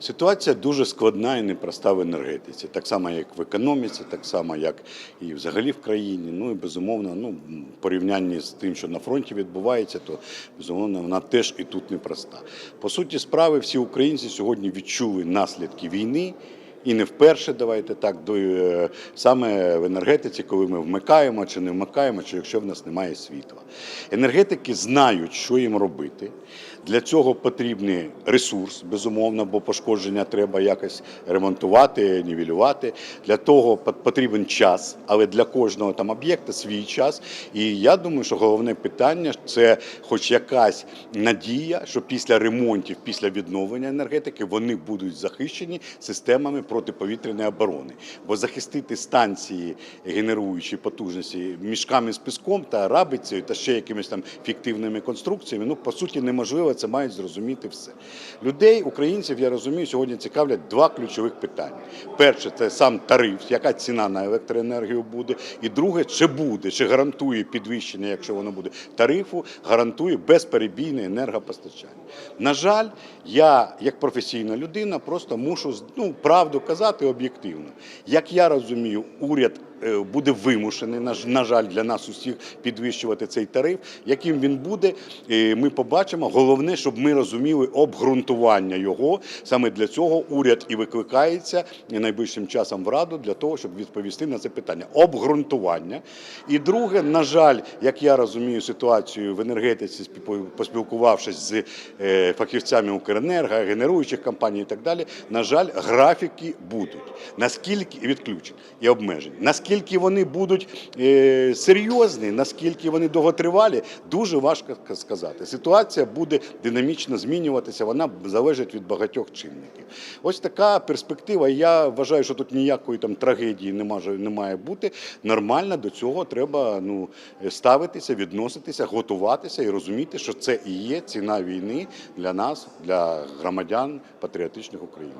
Ситуація дуже складна і непроста в енергетиці, так само як в економіці, так само як і взагалі в країні. Ну і безумовно, ну в порівнянні з тим, що на фронті відбувається, то безумовно вона теж і тут непроста. По суті справи, всі українці сьогодні відчули наслідки війни. І не вперше, давайте так, до, е, саме в енергетиці, коли ми вмикаємо чи не вмикаємо, чи якщо в нас немає світла. Енергетики знають, що їм робити. Для цього потрібний ресурс, безумовно, бо пошкодження треба якось ремонтувати, нівелювати. Для того пот- потрібен час, але для кожного там об'єкта свій час. І я думаю, що головне питання це хоч якась надія, що після ремонтів, після відновлення енергетики вони будуть захищені системами протиповітряної оборони. Бо захистити станції, генеруючі потужності мішками з піском та рабицею та ще якимись там фіктивними конструкціями, ну по суті неможливо. Це мають зрозуміти все. Людей, українців, я розумію, сьогодні цікавлять два ключових питання. Перше, це сам тариф, яка ціна на електроенергію буде. І друге, чи буде, чи гарантує підвищення, якщо воно буде тарифу, гарантує безперебійне енергопостачання. На жаль, я, як професійна людина, просто мушу ну, правду казати об'єктивно. Як я розумію, уряд буде вимушений, на жаль, для нас усіх підвищувати цей тариф. Яким він буде, е, ми побачимо. Головне, щоб ми розуміли обґрунтування його. Саме для цього уряд і викликається найближчим часом в раду для того, щоб відповісти на це питання. Обґрунтування. І друге, на жаль, як я розумію ситуацію в енергетиці, поспілкувавшись з е, фахівцями Укренерго, генеруючих компаній і так далі, на жаль, графіки будуть. Наскільки відключень і обмежень, наскільки вони будуть е, серйозні, наскільки вони довготривалі, дуже важко сказати. Ситуація буде динамічно змінюватися, вона залежить від багатьох чинників. Ось така перспектива. Я вважаю, що тут ніякої там трагедії не може не має бути. Нормально до цього треба ну ставитися, відноситися, готуватися і розуміти, що це і є ціна війни для нас, для громадян патріотичних України.